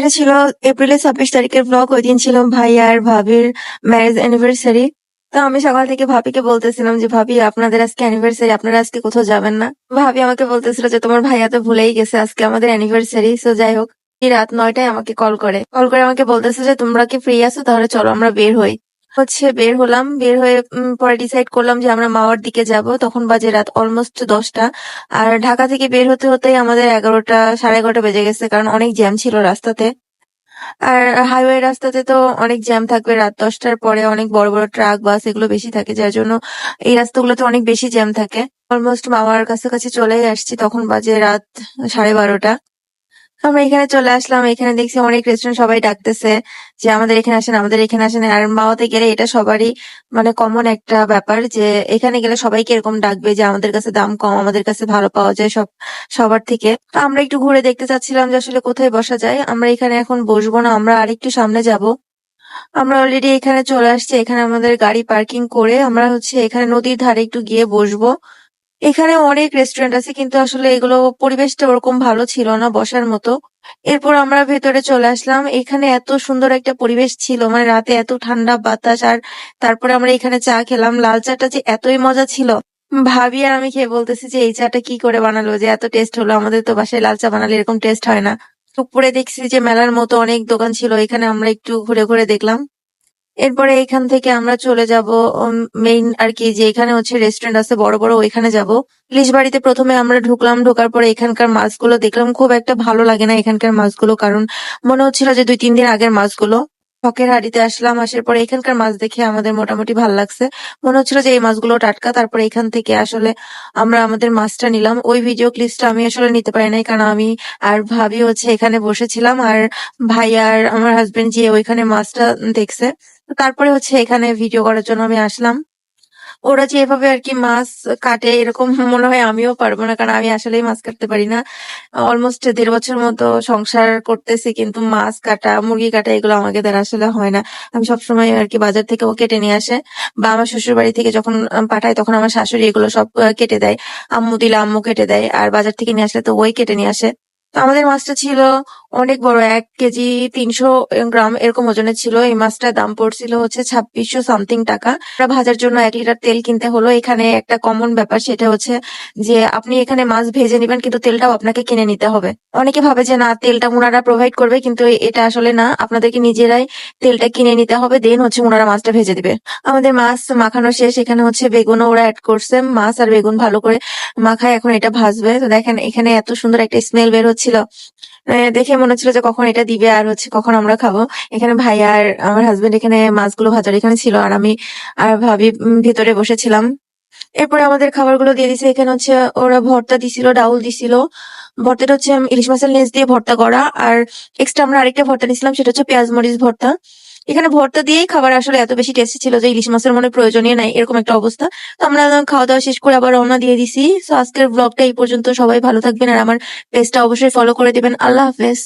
এটা ছিল এপ্রিলের ছাব্বিশ তারিখের ব্লগ ওই দিন ছিল ভাই আর ভাবির ম্যারেজ অ্যানিভার্সারি তো আমি সকাল থেকে ভাবিকে বলতেছিলাম যে, ভাবি, আপনাদের আজকে অ্যানিভার্সারি আপনারা আজকে কোথাও যাবেন না? ভাবি আমাকে বলতেছিল যে, তোমার ভাইয়া তো ভুলেই গেছে আজকে আমাদের অ্যানিভার্সারি সো যাই হোক রাত নয়টায় আমাকে কল করে। কল করে আমাকে বলতেছে যে, তোমরা কি ফ্রি আছো? তাহলে চলো, আমরা বের হই। হচ্ছে বের হলাম, বের হয়ে পরে ডিসাইড করলাম যে আমরা মাওয়ার দিকে যাব। তখন বাজে রাত অলমোস্ট দশটা। আর ঢাকা থেকে বের হতে হতেই আমাদের এগারোটা, সাড়ে এগারোটা বেজে গেছে, কারণ অনেক জ্যাম ছিল রাস্তাতে। আর হাইওয়ে রাস্তাতে তো অনেক জ্যাম থাকবে রাত দশটার পরে, অনেক বড় বড় ট্রাক বাস এগুলো বেশি থাকে, যার জন্য এই রাস্তাগুলোতে অনেক বেশি জ্যাম থাকে। অলমোস্ট মামার কাছাকাছি চলেই আসছি, তখন বাজে রাত সাড়ে বারোটা। আমরা এখানে চলে আসলাম। এখানে দেখছি অনেক রেস্টুরেন্ট সবাই ডাকতেছে যে, আমাদের এখানে আসেন, আমাদের এখানে আসেন। আর মাওয়াতে গেলে এটা সবারই মানে কমন একটা ব্যাপার যে, এখানে গেলে সবাইকে এরকম ডাকবে যে, আমাদের কাছে দাম কম, আমাদের কাছে ভালো পাওয়া যায় সব, সবার থেকে। তো আমরা একটু ঘুরে দেখতে চাচ্ছিলাম যে, আসলে কোথায় বসা যায়। আমরা এখানে এখন বসবো না, আমরা আরেকটু সামনে যাব। আমরা অলরেডি এখানে চলে আসছি। এখানে আমাদের গাড়ি পার্কিং করে আমরা হচ্ছে এখানে নদীর ধারে একটু গিয়ে বসবো। এখানে অনেক রেস্টুরেন্ট আছে, কিন্তু আসলে এগুলো পরিবেশটা ওরকম ভালো ছিল না বসার মতো। এরপর আমরা ভেতরে চলে আসলাম। এখানে এত সুন্দর একটা পরিবেশ ছিল মানে রাতে এত ঠান্ডা বাতাস, আর তারপরে আমরা এখানে চা খেলাম। লাল চাটা যে এতই মজা ছিল। ভাবি আর আমি খেয়ে বলতেছি যে, এই চাটা কি করে বানালো যে এত টেস্ট হলো? আমাদের তো বাসায় লাল চা বানালে এরকম টেস্ট হয় না। উপরে দেখছি যে মেলার মতো অনেক দোকান ছিল, এখানে আমরা একটু ঘুরে ঘুরে দেখলাম। এরপরে এখান থেকে আমরা চলে যাব মেইন আর কি, যে এখানে হচ্ছে রেস্টুরেন্ট আছে, বড় বড়, ওইখানে যাব। ইলিশ বাড়িতে প্রথমে আমরা ঢুকলাম, ঢোকার পরে এখানকার মাছগুলো দেখলাম, খুব একটা ভালো লাগে না এখানকার মাছগুলো, কারণ মনে হচ্ছিল যে দুই, তিন দিন আগের মাছগুলো। শখের হাড়িতে আসলাম, আসার পরে এখানকার মাছ দেখে আমাদের মোটামুটি ভালো লাগছে। মনে হচ্ছিল যে এই মাছগুলো টাটকা, তারপরে এখান থেকে আসলে আমরা আমাদের মাছটা নিলাম। ওই ভিডিও ক্লিপসটা আমি আসলে নিতে পারি নাই, কারণ আমি আর ভাবি হচ্ছে এখানে বসেছিলাম, আর ভাই আর আমার হাজবেন্ড যে ওইখানে মাছটা দেখছে তারপরে হচ্ছে এখানে ভিডিও করার জন্য আমি আসলাম। ওরা যে এভাবে আর কি মাছ কাটে এরকম মনে হয় আমিও পারব না, কারণ আমি আসলেই মাছ কাটতে পারি না। অলমোস্ট দেড় বছর মতো সংসার করতেছি, কিন্তু মাছ কাটা, মুরগি কাটা এগুলো আমাকে দ্বারা আসলে হয় না। আমি সবসময় আর কি বাজার থেকে ও কেটে নিয়ে আসে। বা আমার শ্বশুর বাড়ি থেকে যখন পাঠায়, তখন আমার শাশুড়ি এগুলো সব কেটে দেয়। আম্মু দিলে আম্মু কেটে দেয়, আর বাজার থেকে নিয়ে আসলে তো ওই কেটে নিয়ে আসে। তো আমাদের মাছটা ছিল অনেক বড়, এক কেজি তিনশো গ্রাম এরকম ওজনের ছিল। এই মাছটার দাম পড়ছিল হচ্ছে ছাব্বিশশো সামথিং টাকা। ভাজার জন্য এক লিটার তেল কিনতে হলো। এখানে একটা কমন ব্যাপার, সেটা হচ্ছে যে আপনি এখানে মাছ ভেজে নেবেন, কিন্তু তেলটাও আপনাকে কিনে নিতে হবে। অনেকে ভাবে যে না, তেলটা ওনারা প্রোভাইড করবে, কিন্তু এটা আসলে না। আপনাদেরকে নিজেরাই তেলটা কিনে নিতে হবে, দেন হচ্ছে ওনারা মাছটা ভেজে দিবে। আমাদের মাছ মাখানো শেষ। এখানে হচ্ছে বেগুনও ওরা অ্যাড করছে। মাছ আর বেগুন ভালো করে মাখায়, এখন এটা ভাজবে। তো দেখেন, এখানে এত সুন্দর একটা স্মেল বের হচ্ছিল। দেখে মনে হচ্ছিল যে কখন এটা দিবে আর হচ্ছে কখন আমরা খাব। এখানে ভাই আর আমার হাজবেন্ড এখানে মাছগুলো ভাজার এখানে ছিল আর আমি আর ভাবি ভিতরে বসেছিলাম। এরপরে আমাদের খাবারগুলো দিয়ে দিছে। এখানে হচ্ছে ওরা ভর্তা দিছিল, ডাউল দিছিল। ভর্তাটা হচ্ছে ইলিশ মাছের লেজ দিয়ে ভর্তা করা। আর এক্সট্রা আমরা আরেকটা ভর্তা নিয়েছিলাম, সেটা হচ্ছে পেঁয়াজ মরিচ ভর্তা। এখানে ভর্তা দিয়েই খাবার আসলে এত বেশি টেস্টি ছিল যে ইলিশ মাছের মনে প্রয়োজনীয় নাই, এরকম একটা অবস্থা। তো আমরা খাওয়া দাওয়া শেষ করে আবার রওনা দিয়ে দিছি। তো আজকের ব্লগটা এই পর্যন্ত। সবাই ভালো থাকবেন আর আমার পেজটা অবশ্যই ফলো করে দিবেন। আল্লাহ হাফেজ।